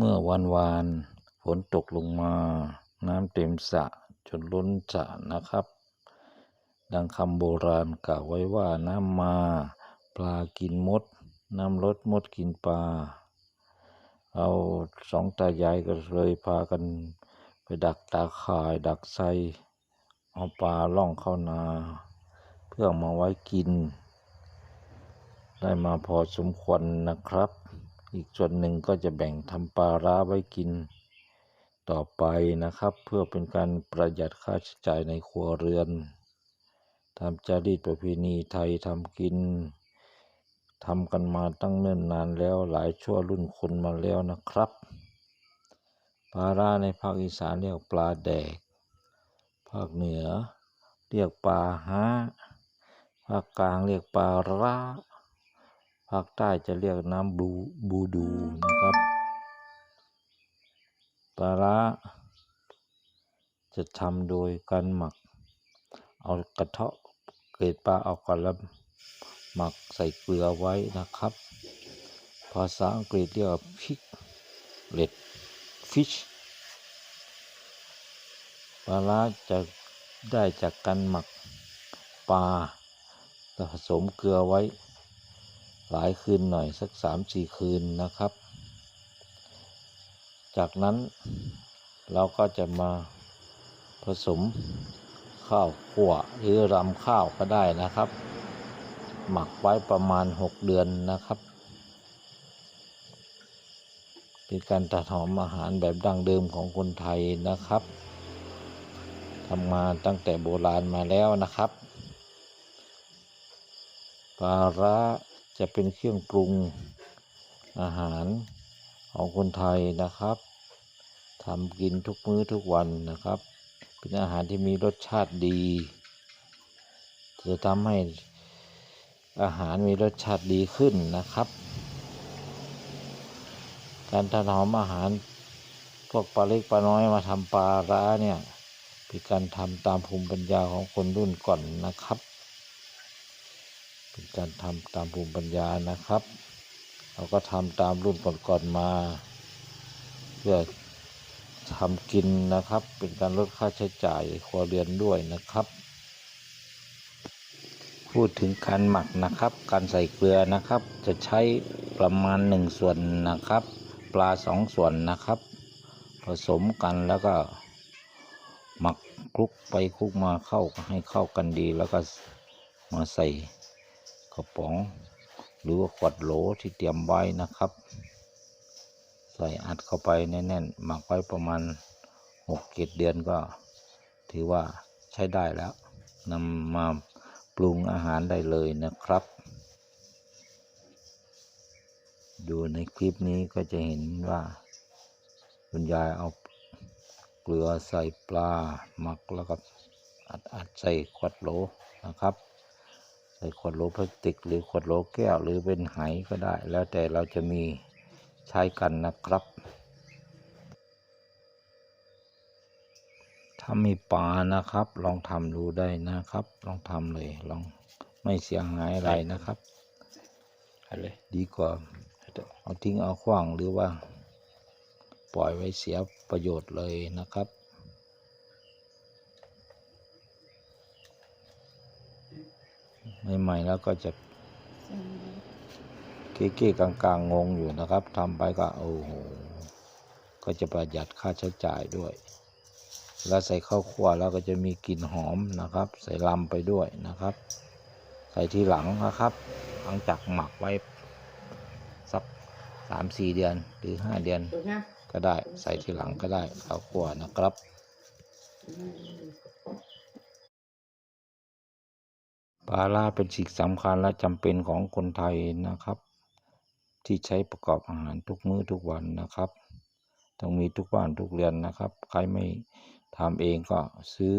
เมื่อวันวานฝนตกลงมา น้ำเต็มสระจนล้นสระนะครับ ดังคำโบราณกล่าวไว้ว่าน้ำมา ปลากินมด น้ำลดมดกินปลาเราสองตายายก็เลยพากันไปดักตาข่ายดักไซเอาปลาล่องเข้านา เพื่อมาไว้กิน ได้มาพอสมควรนะครับ อีกส่วนหนึ่งก็จะแบ่งทำปลาร้าไว้กินต่อไปนะครับ เพื่อเป็นการประหยัดค่าใช้จ่ายในครัวเรือนทำจารีตประเพณีไทยทำกินทำกันมาตั้งเนิ่นนานแล้วหลายชั่วรุ่นคนมาแล้วนะครับปลาร้าในภาคอีสานเรียกปลาแดก ภาคเหนือ เรียกปลาฮะภาคกลางเรียกปลาร้า ภาคใต้จะเรียกน้ำบูบูดูนะครับ ปลาร้าจะทำโดยการหมัก เอากระเทาะเกล็ดปลาออกก่อนแล้วหมักใส่เกลือไว้นะครับ ภาษาอังกฤษเรียกว่าพิกเล็ดฟิชปลาร้าจะได้จากการหมักปลาผสมเกลือไว้ หลายคืนหน่อยสักสามสี่คืนนะครับ จากนั้นเราก็จะมาผสมข้าวขั่วหรือรำข้าวก็ได้นะครับ หมักไว้ประมาณหกเดือนนะครับ เป็นการตัดหอมอาหารแบบดั้งเดิมของคนไทยนะครับทำมาตั้งแต่โบราณมาแล้วนะครับ ปลาร้า จะเป็นเครื่องปรุงอาหารของคนไทยนะครับทำกินทุกมื้อทุกวันนะครับ เป็นอาหารที่มีรสชาติดี จะทำให้อาหารมีรสชาติดีขึ้นนะครับ การถนอมอาหารพวกปลาเล็กปลาน้อยมาทำปลาร้าเนี่ยเป็นการทำตามภูมิปัญญาของคนรุ่นก่อนนะครับ เป็นการทำตามภูมิปัญญานะครับ เราก็ทำตามรุ่นก่อนๆมา เพื่อทำกินนะครับ เป็นการลดค่าใช้จ่ายครัวเรือนด้วยนะครับ พูดถึงการหมักนะครับ การใส่เกลือนะครับ จะใช้ประมาณหนึ่งส่วนนะครับ ปลาสองส่วนนะครับ ผสมกันแล้วก็หมักคลุกไปคลุกมาเข้าให้เข้ากันดีแล้วก็มาใส่ ระป๋อง หรือว่าขวดโหลที่เตรียมไว้นะครับ ใส่อัดเข้าไปแน่นๆหมักไว้ประมาณหกเจ็ดเดือนก็ ถือว่าใช้ได้แล้วนำมาปรุงอาหารได้เลยนะครับ ดูในคลิปนี้ก็จะเห็นว่าคุณยายเอาเกลือใส่ปลาหมักแล้วก็อัดอัดใส่ขวดโหลนะครับ ใส่ขวดโหลพลาสติก หรือขวดโหลแก้ว หรือเป็นไหก็ได้ แล้วแต่เราจะมีใช้กันนะครับ ถ้ามีปลานะครับ ลองทำดูได้นะครับ ลองทำเลย ลองไม่เสียหายอะไรนะครับดีกว่าเอาทิ้งเอาขว้างหรือว่า ปล่อยไว้เสียประโยชน์เลยนะครับ ใหม่ๆแล้วก็จะเก๊ๆกลางๆงงอยู่นะครับทำไปก็โอ้โหก็จะประหยัดค่าใช้จ่ายด้วย แล้วใส่ข้าวคั่วแล้วก็จะมีกลิ่นหอมนะครับ ใส่ลำไปด้วยนะครับ ใส่ทีหลังนะครับ หลังจากหมักไว้สักสามสี่เดือนหรือห้าเดือนก็ได้ใส่ทีหลังก็ได้ข้าวคั่วนะครับ ปลาล่าเป็นสิ่งสำคัญและจำเป็นของคนไทยนะครับ ที่ใช้ประกอบอาหารทุกมื้อทุกวันนะครับ ต้องมีทุกบ้านทุกเรือนนะครับ ใครไม่ทำเองก็ซื้อ